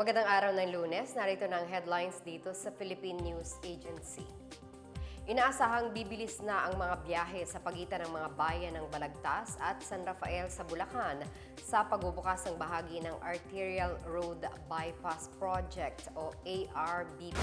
Magandang araw ng lunes, narito na headlines dito sa Philippine News Agency. Inaasahang bibilis na ang mga biyahe sa pagitan ng mga bayan ng Balagtas at San Rafael sa Bulacan sa pagbubukas ng bahagi ng Arterial Road Bypass Project o ARBP.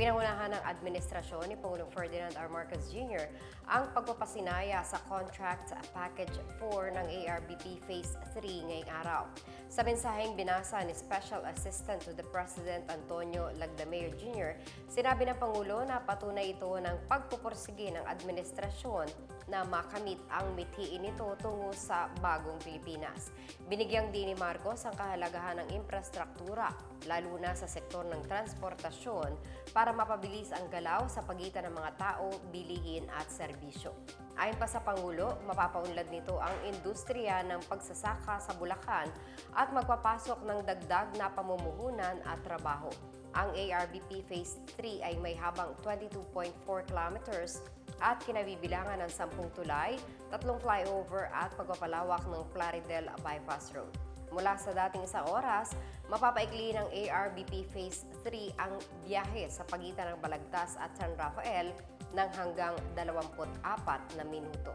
Pinangunahan ng administrasyon ni Pangulong Ferdinand R. Marcos Jr. ang pagpapasinaya sa Contract Package 4 ng ARBP Phase 3 ngayong araw. Sa mensaheng binasa ni Special Assistant to the President Antonio Lagdameo Jr., sinabi ng Pangulo na patunay ito ng pagpupursige ng administrasyon na makamit ang mithiin nito tungo sa bagong Pilipinas. Binigyang din ni Marcos ang kahalagahan ng infrastruktura, lalo na sa sektor ng transportasyon, para mapabilis ang galaw sa pagitan ng mga tao, bilihin at serbisyo. Ayon pa sa Pangulo, mapapaunlad nito ang industriya ng pagsasaka sa Bulacan at magpapasok ng dagdag na pamumuhunan at trabaho. Ang ARBP Phase 3 ay may habang 22.4 kilometers at kinabibilangan ng 10 tulay, tatlong flyover at pagpapalawak ng Plaridel Bypass Road. Mula sa dating isang oras, mapapaikli ng ARBP Phase 3 ang biyahe sa pagitan ng Balagtas at San Rafael ng hanggang 24 na minuto.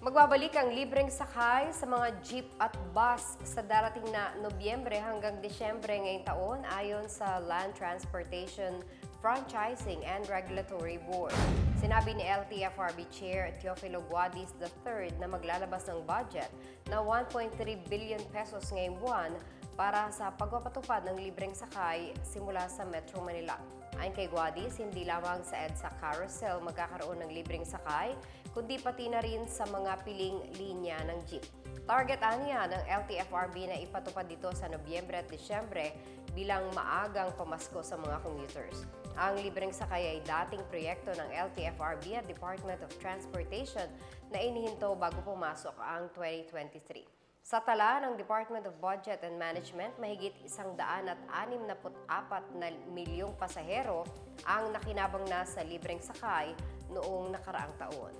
Magbabalik ang libreng sakay sa mga jeep at bus sa darating na Nobyembre hanggang Disyembre ngayong taon ayon sa Land Transportation Franchising and Regulatory Board. Sinabi ni LTFRB Chair Teofilo Guadis III na maglalabas ng budget na 1.3 billion pesos ngayong buwan para sa pagpapatupad ng libreng sakay simula sa Metro Manila. Ayon kay Guadis, hindi lamang sa EDSA Carousel magkakaroon ng libreng sakay, kundi pati na rin sa mga piling linya ng jeep. Target aniya ng LTFRB na ipatupad dito sa Nobyembre at Disyembre bilang maagang pamasko sa mga commuters. Ang libreng sakay ay dating proyekto ng LTFRB at Department of Transportation na inihinto bago pumasok ang 2023. Sa tala ng Department of Budget and Management, mahigit isang daan at anim na apat na milyong pasahero ang nakinabang na sa libreng sakay noong nakaraang taon.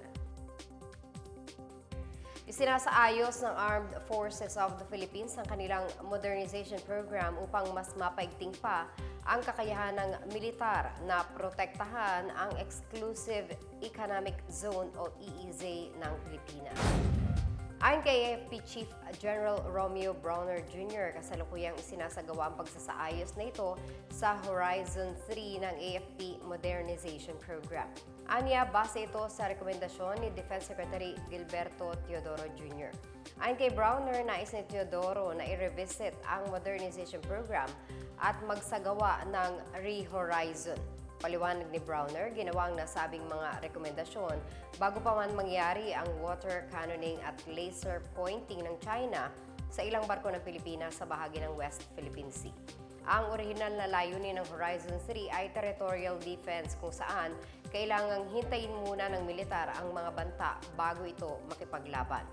Isinasaayos ng Armed Forces of the Philippines ang kanilang modernization program upang mas mapaigting pa ang kakayahan ng militar na protektahan ang Exclusive Economic Zone o EEZ ng. Ayon kay AFP Chief General Romeo Browner Jr., kasalukuyang isinasagawa ang pagsasaayos na ito sa Horizon 3 ng AFP Modernization Program. Anya, base ito sa rekomendasyon ni Defense Secretary Gilberto Teodoro Jr. Ayon kay Browner, nais ni Teodoro na i-revisit ang modernization program at magsagawa ng re-horizon. Paliwanag ni Browner, ginawa ang nasabing mga rekomendasyon bago pa man mangyari ang water cannoning at laser pointing ng China sa ilang barko ng Pilipinas sa bahagi ng West Philippine Sea. Ang orihinal na layunin ng Horizon 3 ay territorial defense kung saan kailangang hintayin muna ng militar ang mga banta bago ito makipaglaban.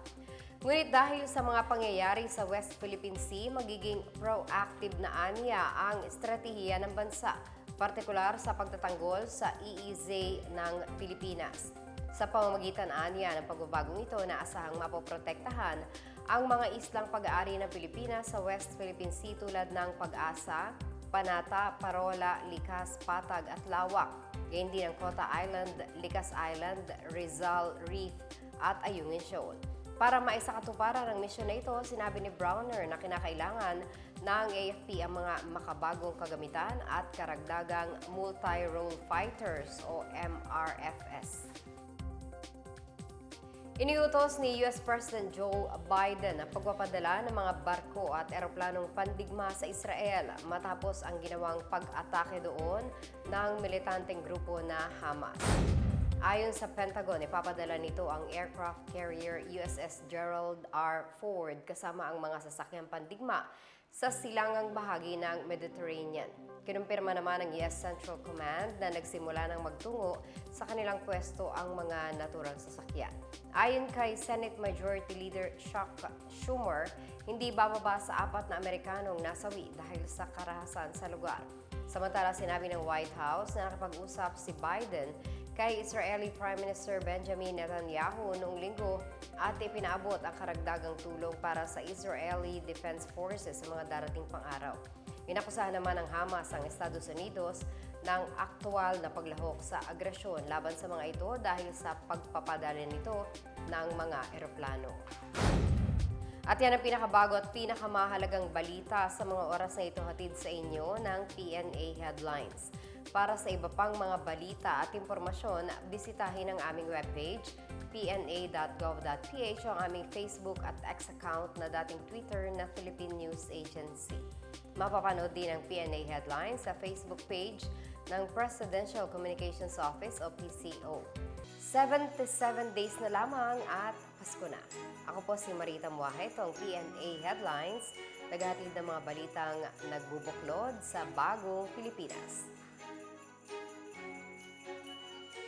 Ngunit dahil sa mga pangyayari sa West Philippine Sea, magiging proactive na anya ang estratehiya ng bansa partikular sa pagtatanggol sa EEZ ng Pilipinas. Sa pamamagitan aniya ng pagbabagong ito, naasahang mapoprotektahan ang mga islang pag-aari ng Pilipinas sa West Philippine Sea tulad ng Pag-asa, Panata, Parola, Likas, Patag at Lawak. Gayun din ang Kota Island, Likas Island, Rizal Reef at Ayungin Shoal. Para maisakatuparan ang misyon na ito, sinabi ni Browner na kinakailangan ng AFP ang mga makabagong kagamitan at karagdagang multi-role fighters o MRFS. Iniutos ni US President Joe Biden ang pagpapadala ng mga barko at eroplanong pandigma sa Israel matapos ang ginawang pag-atake doon ng militanteng grupo na Hamas. Ayon sa Pentagon, ipapadala nito ang aircraft carrier USS Gerald R. Ford kasama ang mga sasakyang pandigma sa silangang bahagi ng Mediterranean. Kinumpirma naman ng US Central Command na nagsimula ng magtungo sa kanilang pwesto ang mga naturang sasakyan. Ayon kay Senate Majority Leader Chuck Schumer, hindi bababa sa apat na Amerikanong nasawi dahil sa karahasan sa lugar. Samantala, sinabi ng White House na nakapag-usap si Biden kay Israeli Prime Minister Benjamin Netanyahu noong linggo at ipinaabot ang karagdagang tulong para sa Israeli Defense Forces sa mga darating pang araw. Inakusahan naman ng Hamas ang Estados Unidos ng aktwal na paglahok sa agresyon laban sa mga ito dahil sa pagpapadala nito ng mga eroplano. At yan ang pinakabago at pinakamahalagang balita sa mga oras na ito hatid sa inyo ng PNA Headlines. Para sa iba pang mga balita at impormasyon, bisitahin ang aming webpage pna.gov.ph o ang aming Facebook at X account na dating Twitter na Philippine News Agency. Mapapanood din ang PNA Headlines sa Facebook page ng Presidential Communications Office o PCO. 77 days na lamang at Pasko na. Ako po si Marita Muahe, ito ang PNA Headlines, naghahatid ng mga balitang nagbubuklod sa bagong Pilipinas.